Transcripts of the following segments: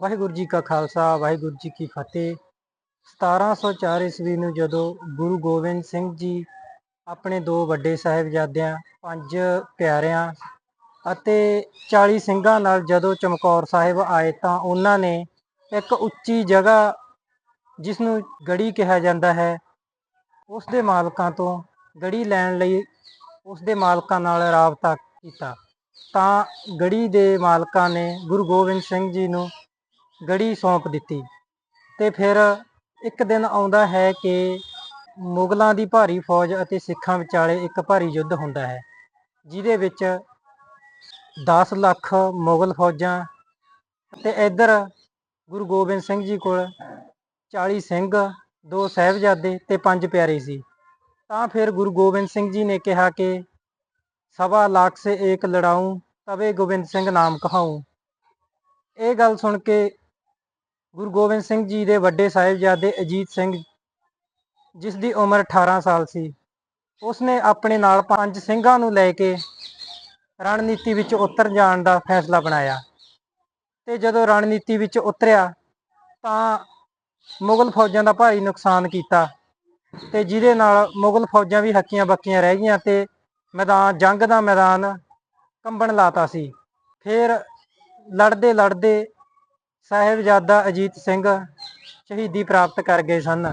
ਵਾਹਿਗੁਰੂ ਜੀ ਕਾ ਖਾਲਸਾ, ਵਾਹਿਗੁਰੂ ਜੀ ਕੀ ਫਤਿਹ। 1704 ਈਸਵੀ ਨੂੰ ਜਦੋਂ ਗੁਰੂ ਗੋਬਿੰਦ ਸਿੰਘ ਜੀ ਆਪਣੇ ਦੋ ਵੱਡੇ ਸਾਹਿਬਜ਼ਾਦਿਆਂ, ਪੰਜ ਪਿਆਰਿਆਂ ਅਤੇ 40 ਸਿੰਘਾਂ ਨਾਲ ਜਦੋਂ ਚਮਕੌਰ ਸਾਹਿਬ ਆਏ ਤਾਂ ਉਹਨਾਂ ਨੇ ਇੱਕ ਉੱਚੀ ਜਗ੍ਹਾ ਜਿਸ ਨੂੰ ਗੜੀ ਕਿਹਾ ਜਾਂਦਾ ਹੈ, ਉਸ ਦੇ ਮਾਲਕਾਂ ਤੋਂ ਗੜੀ ਲੈਣ ਲਈ ਉਸ ਦੇ ਮਾਲਕਾਂ ਨਾਲ ਰਾਬਤਾ ਕੀਤਾ। ਤਾਂ ਗੜੀ ਦੇ ਮਾਲਕਾਂ ਨੇ ਗੁਰੂ ਗੋਬਿੰਦ ਸਿੰਘ ਜੀ ਨੂੰ ਗੜੀ ਸੌਂਪ ਦਿੱਤੀ ਤੇ ਫਿਰ ਇੱਕ ਦਿਨ ਆਉਂਦਾ ਹੈ ਕਿ ਮੁਗਲਾਂ ਦੀ ਭਾਰੀ ਫੌਜ ਅਤੇ ਸਿੱਖਾਂ ਵਿਚਾਲੇ ਇੱਕ ਭਾਰੀ ਯੁੱਧ ਹੁੰਦਾ ਹੈ, ਜਿਹਦੇ ਵਿੱਚ 10 ਲੱਖ ਮੁਗਲ ਫੌਜਾਂ ਤੇ ਇੱਧਰ ਗੁਰੂ ਗੋਬਿੰਦ ਸਿੰਘ ਜੀ ਕੋਲ 40 ਸਿੰਘ, ਦੋ ਸਾਹਿਬਜ਼ਾਦੇ ਤੇ ਪੰਜ ਪਿਆਰੇ ਸੀ। ਤਾਂ ਫਿਰ ਗੁਰੂ ਗੋਬਿੰਦ ਸਿੰਘ ਜੀ ਨੇ ਕਿਹਾ ਕਿ ਸਵਾ ਲੱਖ ਸੇ ਏਕ ਲੜਾਊਂ, ਤਵੇ ਗੋਬਿੰਦ ਸਿੰਘ ਨਾਮ ਕਹਾਊਂ। ਇਹ ਗੱਲ ਸੁਣ ਕੇ ਗੁਰੂ ਗੋਬਿੰਦ ਸਿੰਘ ਜੀ ਦੇ ਵੱਡੇ ਸਾਹਿਬਜ਼ਾਦੇ ਅਜੀਤ ਸਿੰਘ, ਜਿਸ ਦੀ ਉਮਰ 18 ਸਾਲ ਸੀ। ਉਸਨੇ ਆਪਣੇ ਨਾਲ ਪੰਜ ਸਿੰਘਾਂ ਨੂੰ ਲੈ ਕੇ ਰਣਨੀਤੀ ਵਿੱਚ ਉਤਰ ਜਾਣ ਦਾ ਫੈਸਲਾ ਬਣਾਇਆ। ਤੇ ਜਦੋਂ ਰਣਨੀਤੀ ਵਿੱਚ ਉਤਰਿਆ, ਤਾਂ ਮੁਗਲ ਫੌਜਾਂ ਦਾ ਭਾਰੀ ਨੁਕਸਾਨ ਕੀਤਾ ਤੇ ਜਿਹਦੇ ਨਾਲ ਮੁਗਲ ਫੌਜਾਂ ਵੀ ਹੱਕੀਆਂ ਬੱਕੀਆਂ ਰਹਿ ਗਈਆਂ ਤੇ ਮੈਦਾਨ, ਜੰਗ ਦਾ ਮੈਦਾਨ ਕੰਬਣ ਲਾਤਾ ਸੀ। ਫਿਰ ਲੜਦੇ ਲੜਦੇ ਸਾਹਿਬਜ਼ਾਦਾ ਅਜੀਤ ਸਿੰਘ ਸ਼ਹੀਦੀ ਪ੍ਰਾਪਤ ਕਰ ਗਏ ਸਨ।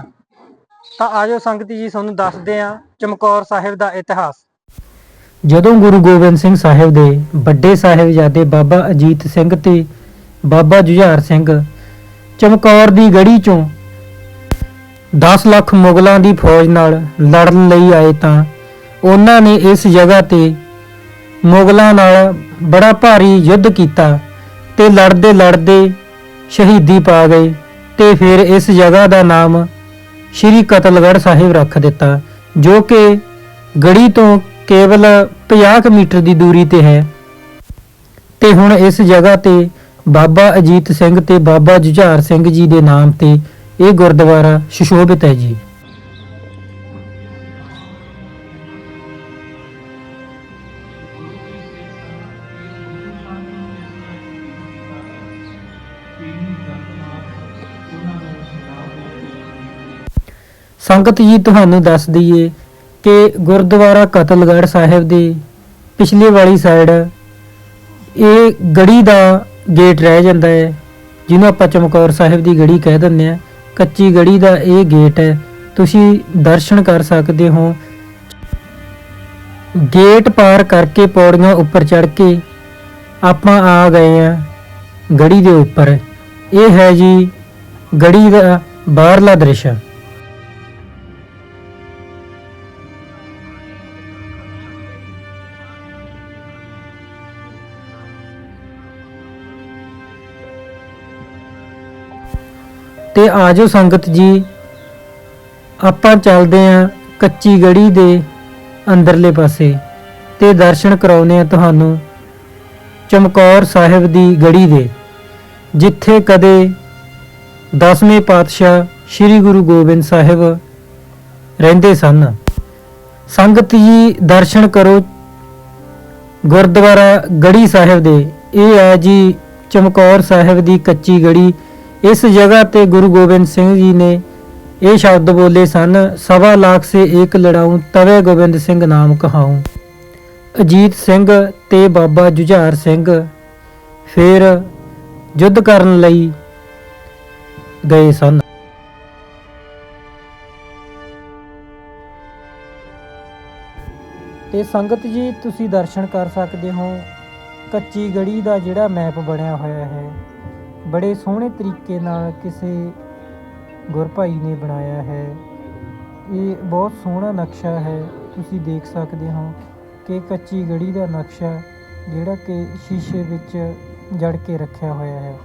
ਤਾਂ ਆਜੋ ਸੰਗਤੀ ਜੀ ਤੁਹਾਨੂੰ ਦੱਸਦੇ ਹਾਂ ਚਮਕੌਰ ਸਾਹਿਬ ਦਾ ਇਤਿਹਾਸ। ਜਦੋਂ ਗੁਰੂ ਗੋਬਿੰਦ ਸਿੰਘ ਸਾਹਿਬ ਦੇ ਵੱਡੇ ਸਾਹਿਬਜ਼ਾਦੇ ਬਾਬਾ ਅਜੀਤ ਸਿੰਘ ਤੇ ਬਾਬਾ ਜੁਝਾਰ ਸਿੰਘ ਚਮਕੌਰ ਦੀ ਗੜੀ ਚੋਂ 10 ਲੱਖ ਮੁਗਲਾਂ ਦੀ ਫੌਜ ਨਾਲ ਲੜਨ ਲਈ ਆਏ ਤਾਂ ਉਹਨਾਂ ਨੇ ਇਸ ਜਗ੍ਹਾ ਤੇ ਮੁਗਲਾਂ ਨਾਲ ਬੜਾ ਭਾਰੀ ਯੁੱਧ ਕੀਤਾ ਤੇ ਲੜਦੇ ਲੜਦੇ ਸ਼ਹੀਦੀ ਪਾ ਗਏ ਤੇ ਫਿਰ ਇਸ ਜਗ੍ਹਾ ਦਾ ਨਾਮ ਸ਼੍ਰੀ ਕਤਲਗੜ੍ਹ ਸਾਹਿਬ ਰੱਖ ਦਿੱਤਾ, ਜੋ ਕਿ ਗੜੀ ਤੋਂ ਕੇਵਲ 50 ਕੁ ਮੀਟਰ ਦੀ ਦੂਰੀ ਤੇ ਹੈ। ਤੇ ਹੁਣ ਇਸ ਜਗ੍ਹਾ ਤੇ ਬਾਬਾ ਅਜੀਤ ਸਿੰਘ ਤੇ ਬਾਬਾ ਜੁਝਾਰ ਸਿੰਘ ਜੀ ਦੇ ਨਾਮ ਤੇ ਇਹ ਗੁਰਦੁਆਰਾ ਸੁਸ਼ੋਭਿਤ ਹੈ ਜੀ। ਸੰਗਤ ਜੀ ਤੁਹਾਨੂੰ ਦੱਸ ਦਈਏ ਕਿ ਗੁਰਦੁਆਰਾ ਕਤਲਗੜ੍ਹ ਸਾਹਿਬ ਦੇ ਪਿਛਲੇ ਵਾਲੀ ਸਾਈਡ ਇਹ ਗੜੀ ਦਾ ਗੇਟ ਰਹਿ ਜਾਂਦਾ ਹੈ, ਜਿਹਨੂੰ ਆਪਾਂ ਚਮਕੌਰ ਸਾਹਿਬ ਦੀ ਗੜੀ ਕਹਿ ਦਿੰਦੇ ਆ ਕੱਚੀ ਗੜੀ ਦਾ ਇਹ ਗੇਟ ਹੈ। ਤੁਸੀਂ ਦਰਸ਼ਨ ਕਰ ਸਕਦੇ ਹੋ। ਗੇਟ ਪਾਰ ਕਰਕੇ ਪੌੜੀਆਂ ਉੱਪਰ ਚੜ੍ਹ ਕੇ ਆਪਾਂ ਆ ਗਏ ਆ ਗੜੀ ਦੇ ਉੱਪਰ। ਇਹ ਹੈ ਜੀ ਗੜੀ ਦਾ ਬਾਹਰਲਾ ਦ੍ਰਿਸ਼। ਤੇ ਆਜੋ ਸੰਗਤ ਜੀ। ਆਪਾਂ ਚੱਲਦੇ ਆਂ ਕੱਚੀ ਗੜੀ ਦੇ ਅੰਦਰਲੇ ਪਾਸੇ ਤੇ ਦਰਸ਼ਨ ਕਰਾਉਨੇ ਆ ਤੁਹਾਨੂੰ ਚਮਕੌਰ ਸਾਹਿਬ ਦੀ ਗੜੀ ਦੇ, ਜਿੱਥੇ ਕਦੇ ਦਸਵੇਂ ਪਾਤਸ਼ਾਹ ਸ੍ਰੀ ਗੁਰੂ ਗੋਬਿੰਦ ਸਾਹਿਬ ਰਹਿੰਦੇ ਸਨ। ਸੰਗਤ ਜੀ, ਦਰਸ਼ਨ ਕਰੋ। ਗੁਰਦੁਆਰਾ ਗੜੀ ਸਾਹਿਬ ਦੇ, ਇਹ ਹੈ ਜੀ ਚਮਕੌਰ ਸਾਹਿਬ ਦੀ ਕੱਚੀ ਗੜੀ ਇਸ ਜਗ੍ਹਾ ਤੇ ਗੁਰੂ ਗੋਬਿੰਦ ਸਿੰਘ ਜੀ ਨੇ ਇਹ ਸ਼ਬਦ ਬੋਲੇ ਸਨ, ਸਵਾ ਲੱਖ ਸੇ ਏਕ ਲੜਾਊਂ ਤਵੇ ਗੋਬਿੰਦ ਸਿੰਘ ਨਾਮ ਕਹਾਉ। ਅਜੀਤ ਸਿੰਘ ਤੇ ਬਾਬਾ ਜੁਝਾਰ ਸਿੰਘ ਫਿਰ ਯੁੱਧ ਕਰਨ ਲਈ ਗਏ ਸਨ। ਤੇ ਸੰਗਤ ਜੀ, ਤੁਸੀਂ ਦਰਸ਼ਨ ਕਰ ਸਕਦੇ ਹੋ। ਕੱਚੀ ਗੜੀ ਦਾ ਜਿਹੜਾ ਮੈਪ ਬਣਿਆ ਹੋਇਆ ਹੈ ਬੜੇ ਸੋਹਣੇ ਤਰੀਕੇ ਨਾਲ ਕਿਸੇ ਗੁਰਭਾਈ ਨੇ ਬਣਾਇਆ ਹੈ। ਇਹ ਬਹੁਤ ਸੋਹਣਾ ਨਕਸ਼ਾ ਹੈ। ਤੁਸੀਂ ਦੇਖ ਸਕਦੇ ਹੋ ਕਿ ਕੱਚੀ ਗੜੀ ਦਾ ਨਕਸ਼ਾ ਜਿਹੜਾ ਕਿ ਸ਼ੀਸ਼ੇ ਵਿੱਚ ਜੜ ਕੇ ਰੱਖਿਆ ਹੋਇਆ ਹੈ।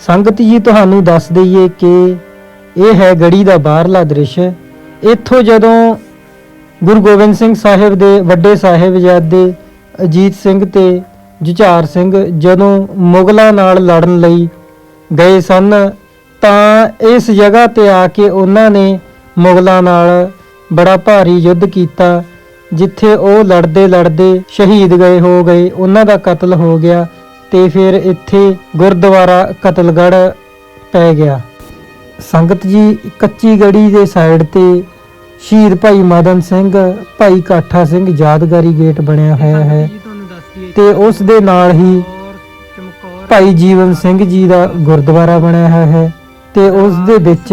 ਸੰਗਤ ਜੀ, ਤੁਹਾਨੂੰ ਦੱਸ ਦਈਏ ਕਿ ਇਹ ਹੈ ਗੜੀ ਦਾ ਬਾਹਰਲਾ ਦ੍ਰਿਸ਼। ਇੱਥੋਂ ਜਦੋਂ ਗੁਰੂ ਗੋਬਿੰਦ ਸਿੰਘ ਸਾਹਿਬ ਦੇ ਵੱਡੇ ਸਾਹਿਬਜ਼ਾਦੇ ਅਜੀਤ ਸਿੰਘ ਤੇ ਜੁਝਾਰ ਸਿੰਘ ਜਦੋਂ ਮੁਗਲਾਂ ਨਾਲ ਲੜਨ ਲਈ ਗਏ ਸਨ, ਤਾਂ ਇਸ ਜਗ੍ਹਾ ਤੇ ਆ ਕੇ ਉਹਨਾਂ ਨੇ ਮੁਗਲਾਂ ਨਾਲ ਬੜਾ ਭਾਰੀ ਯੁੱਧ ਕੀਤਾ, ਜਿੱਥੇ ਉਹ ਲੜਦੇ ਲੜਦੇ ਸ਼ਹੀਦ ਗਏ ਹੋ ਗਏ, ਉਹਨਾਂ ਦਾ ਕਤਲ ਹੋ ਗਿਆ ਤੇ ਫਿਰ ਇੱਥੇ ਗੁਰਦੁਆਰਾ ਕਤਲਗੜ੍ਹ ਪੈ ਗਿਆ। ਸੰਗਤ ਜੀ ਕੱਚੀ ਗੜੀ ਦੇ ਸਾਈਡ ਤੇ ਸ਼ਹੀਦ ਭਾਈ ਮਦਨ ਸਿੰਘ, ਭਾਈ ਕਾਠਾ ਸਿੰਘ ਯਾਦਗਾਰੀ ਗੇਟ ਬਣਿਆ ਹੋਇਆ ਹੈ ਤੇ ਉਸ ਦੇ ਨਾਲ ਹੀ ਭਾਈ ਜੀਵਨ ਸਿੰਘ ਜੀ ਦਾ ਗੁਰਦੁਆਰਾ ਬਣਿਆ ਹੋਇਆ ਹੈ ਤੇ ਉਸ ਦੇ ਵਿੱਚ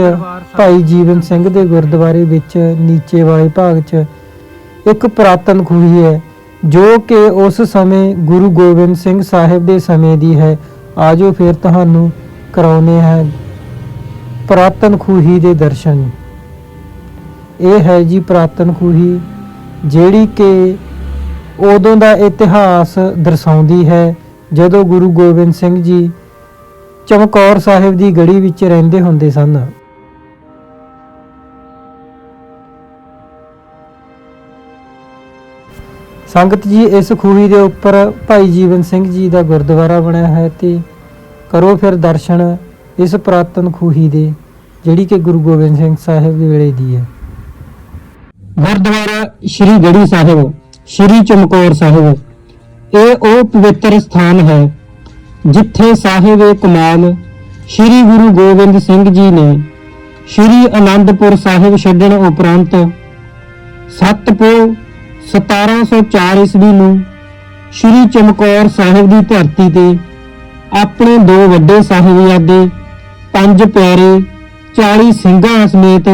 ਭਾਈ ਜੀਵਨ ਸਿੰਘ ਦੇ ਗੁਰਦੁਆਰੇ ਵਿੱਚ ਨੀਚੇ ਵਾਲੇ ਭਾਗ 'ਚ ਇੱਕ ਪੁਰਾਤਨ ਖੂਹੀ ਹੈ, ਜੋ ਕਿ ਉਸ ਸਮੇਂ ਗੁਰੂ ਗੋਬਿੰਦ ਸਿੰਘ ਸਾਹਿਬ ਦੇ ਸਮੇਂ ਦੀ ਹੈ। ਆਜੋ ਫਿਰ ਤੁਹਾਨੂੰ ਕਰਾਉਨੇ ਹੈ ਪੁਰਾਤਨ ਖੂਹੀ ਦੇ ਦਰਸ਼ਨ। ਇਹ ਹੈ ਜੀ ਪੁਰਾਤਨ ਖੂਹੀ, ਜਿਹੜੀ ਕਿ ਉਦੋਂ ਦਾ ਇਤਿਹਾਸ ਦਰਸਾਉਂਦੀ ਹੈ, ਜਦੋਂ ਗੁਰੂ ਗੋਬਿੰਦ ਸਿੰਘ ਜੀ ਚਮਕੌਰ ਸਾਹਿਬ ਦੀ ਗੜੀ ਵਿੱਚ ਰਹਿੰਦੇ ਹੁੰਦੇ ਸਨ। ਸੰਗਤ ਜੀ, ਇਸ ਖੂਹੀ ਦੇ ਉੱਪਰ ਭਾਈ ਜੀਵਨ ਸਿੰਘ ਜੀ ਦਾ ਗੁਰਦੁਆਰਾ ਬਣਿਆ ਹੈ ਤੇ ਕਰੋ ਫਿਰ ਦਰਸ਼ਨ ਇਸ ਪੁਰਾਤਨ ਖੂਹੀ ਦੇ, ਜਿਹੜੀ ਕਿ ਗੁਰੂ ਗੋਬਿੰਦ ਸਿੰਘ ਸਾਹਿਬ ਦੇ ਵੇਲੇ ਦੀ ਹੈ। ਗੁਰਦੁਆਰਾ ਸ਼੍ਰੀ ਗੜੀ ਸਾਹਿਬ, ਸ਼੍ਰੀ ਚਮਕੌਰ ਸਾਹਿਬ। ਇਹ ਉਹ ਪਵਿੱਤਰ ਸਥਾਨ ਹੈ, ਜਿੱਥੇ ਸਾਹਿਬ ਕਮਾਲ ਸ਼੍ਰੀ ਗੁਰੂ ਗੋਬਿੰਦ ਸਿੰਘ ਜੀ ਨੇ ਸ਼੍ਰੀ ਅਨੰਦਪੁਰ ਸਾਹਿਬ ਛੱਡਣ ਉਪਰੰਤ ਸਤਪੋ 1704 ਈਸਵੀ ਨੂੰ ਸ਼੍ਰੀ ਚਮਕੌਰ ਸਾਹਿਬ ਦੀ ਧਰਤੀ ਤੇ ਆਪਣੇ ਦੋ ਵੱਡੇ ਸਾਹਿਬਜ਼ਾਦੇ, ਪੰਜ ਪਿਆਰੇ 40 ਸਿੰਘਾਂ ਸਮੇਤ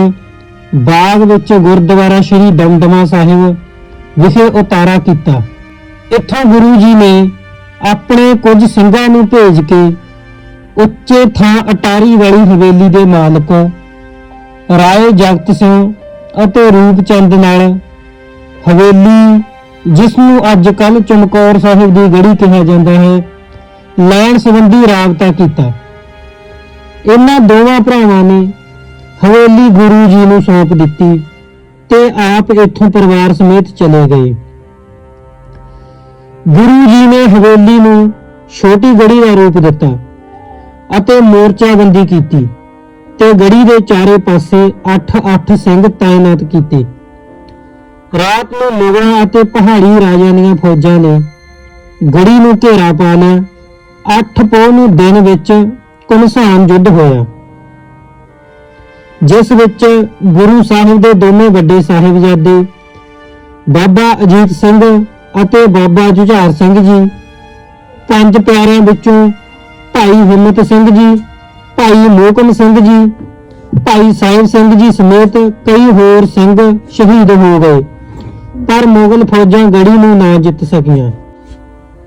ਬਾਗ ਵਿੱਚ ਗੁਰਦੁਆਰਾ ਸ਼੍ਰੀ ਦਮਦਮਾ ਸਾਹਿਬ ਵਿਖੇ ਉਤਾਰਾ ਕੀਤਾ। ਇੱਥੋਂ ਗੁਰੂ ਜੀ ਨੇ ਆਪਣੇ ਕੁਝ ਸਿੰਘਾਂ ਨੂੰ ਭੇਜ ਕੇ ਉੱਚੇ ਥਾਂ ਅਟਾਰੀ ਵਾਲੀ ਹਵੇਲੀ ਦੇ ਮਾਲਕ ਰਾਏ ਜਗਤ ਸਿੰਘ ਅਤੇ ਰੂਪ ਚੰਦ ਨਾਲ ਹਵੇਲੀ ਜਿਸ ਨੂੰ ਅੱਜ ਕੱਲ ਚਮਕੌਰ ਸਾਹਿਬ ਦੀ ਗੜੀ ਕਿਹਾ ਜਾਂਦਾ ਹੈ, ਲੈਣ ਸੰਬੰਧੀ ਰਾਬਤਾ ਕੀਤਾ। ਇਹਨਾਂ ਦੋਵਾਂ ਭਰਾਵਾਂ ਨੇ ਹਵੇਲੀ ਗੁਰੂ ਜੀ ਨੂੰ ਸੌਂਪ ਦਿੱਤੀ ਤੇ ਆਪ ਇੱਥੋਂ ਪਰਿਵਾਰ ਸਮੇਤ ਚਲੇ ਗਏ। ਗੁਰੂ ਜੀ ਨੇ ਹਵੇਲੀ ਨੂੰ ਛੋਟੀ ਗੜੀ ਦਾ ਰੂਪ ਦਿੱਤਾ ਅਤੇ ਮੋਰਚਾਬੰਦੀ ਕੀਤੀ ਤੇ ਗੜੀ ਦੇ ਚਾਰੇ ਪਾਸੇ 8-8 ਸਿੰਘ ਤਾਇਨਾਤ ਕੀਤੇ। ਰਾਤ ਨੂੰ ਮੁਗਲਾਂ ਅਤੇ ਪਹਾੜੀ ਰਾਜਿਆਂ ਦੀਆਂ ਫੌਜਾਂ ਨੇ ਗੜੀ ਨੂੰ ਘੇਰਾ ਪਾ ਲਿਆ। 8 ਪੋਹ ਨੂੰ ਦਿਨ ਵਿੱਚ ਘਮਸਾਨ ਯੁੱਧ ਹੋਇਆ। ਜਿਸ ਵਿੱਚ ਗੁਰੂ ਸਾਹਿਬ ਦੇ ਦੋਨੇ ਵੱਡੇ ਸਾਹਿਬਜ਼ਾਦੇ, ਬਾਬਾ ਅਜੀਤ ਸਿੰਘ ਅਤੇ ਬਾਬਾ ਜੁਝਾਰ ਸਿੰਘ ਜੀ, ਪੰਜ ਪਿਆਰਿਆਂ ਵਿੱਚੋਂ ਭਾਈ ਹਿੰਮਤ ਸਿੰਘ ਜੀ, ਭਾਈ ਮੋਕਮ ਸਿੰਘ ਜੀ, ਭਾਈ ਸਾਹਿਬ ਸਿੰਘ ਜੀ ਸਮੇਤ ਕਈ ਹੋਰ ਸਿੰਘ ਸ਼ਹੀਦ ਹੋ ਗਏ। ਪਰ ਮੁਗਲ ਫੌਜਾਂ ਗੜੀ ਨੂੰ ਨਾ ਜਿੱਤ ਸਕੀਆਂ।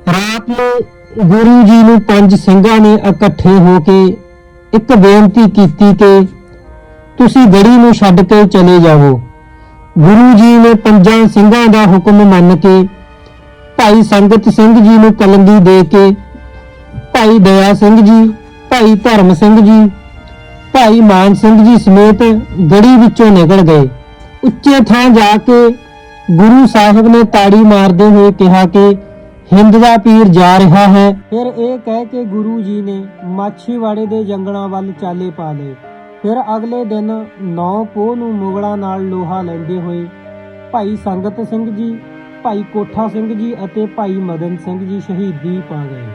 ਰਾਤ ਨੂੰ ਗੁਰੂ ਜੀ ਨੂੰ ਪੰਜ ਸਿੰਘਾਂ ਨੇ ਇਕੱਠੇ ਹੋ ਕੇ ਇੱਕ ਬੇਨਤੀ ਕੀਤੀ ਕਿ ਤੁਸੀਂ ਗੜੀ ਨੂੰ ਛੱਡ ਕੇ ਚਲੇ ਜਾਵੋ। ਗੁਰੂ ਜੀ ਨੇ ਪੰਜਾਂ ਸਿੰਘਾਂ ਦਾ ਹੁਕਮ ਮੰਨ ਕੇ ਭਾਈ ਸੰਗਤ ਸਿੰਘ ਜੀ ਨੂੰ ਕਲੰਗੀ ਦੇ ਕੇ ਭਾਈ ਦਇਆ ਸਿੰਘ ਜੀ, ਭਾਈ ਧਰਮ ਸਿੰਘ ਜੀ, ਭਾਈ ਮਾਨ ਸਿੰਘ ਜੀ ਸਮੇਤ ਗੜੀ ਵਿੱਚੋਂ ਨਿਕਲ ਗਏ। ਉੱਚੇ ਥਾਂ ਜਾ ਕੇ ਗੁਰੂ ਸਾਹਿਬ ਨੇ ਤਾੜੀ ਮਾਰਦੇ ਹੋਏ ਕਿਹਾ ਕਿ ਹਿੰਦ ਦਾ ਪੀਰ ਜਾ ਰਿਹਾ ਹੈ। ਫਿਰ ਇਹ ਕਹਿ ਕੇ ਗੁਰੂ ਜੀ ਨੇ ਮਾਛੀਵਾੜੇ ਦੇ ਜੰਗਲਾਂ ਵੱਲ ਚਾਲੇ ਪਾ ਲਏ। ਫਿਰ ਅਗਲੇ ਦਿਨ ਨੌ ਪੋਹ ਨੂੰ ਮੁਗਲਾਂ ਨਾਲ ਲੋਹਾ ਲੈਂਦੇ ਹੋਏ ਭਾਈ ਸੰਗਤ ਸਿੰਘ ਜੀ, ਭਾਈ ਕੋਠਾ ਸਿੰਘ ਜੀ ਅਤੇ ਭਾਈ ਮਦਨ ਸਿੰਘ ਜੀ ਸ਼ਹੀਦੀ ਪਾ ਗਏ।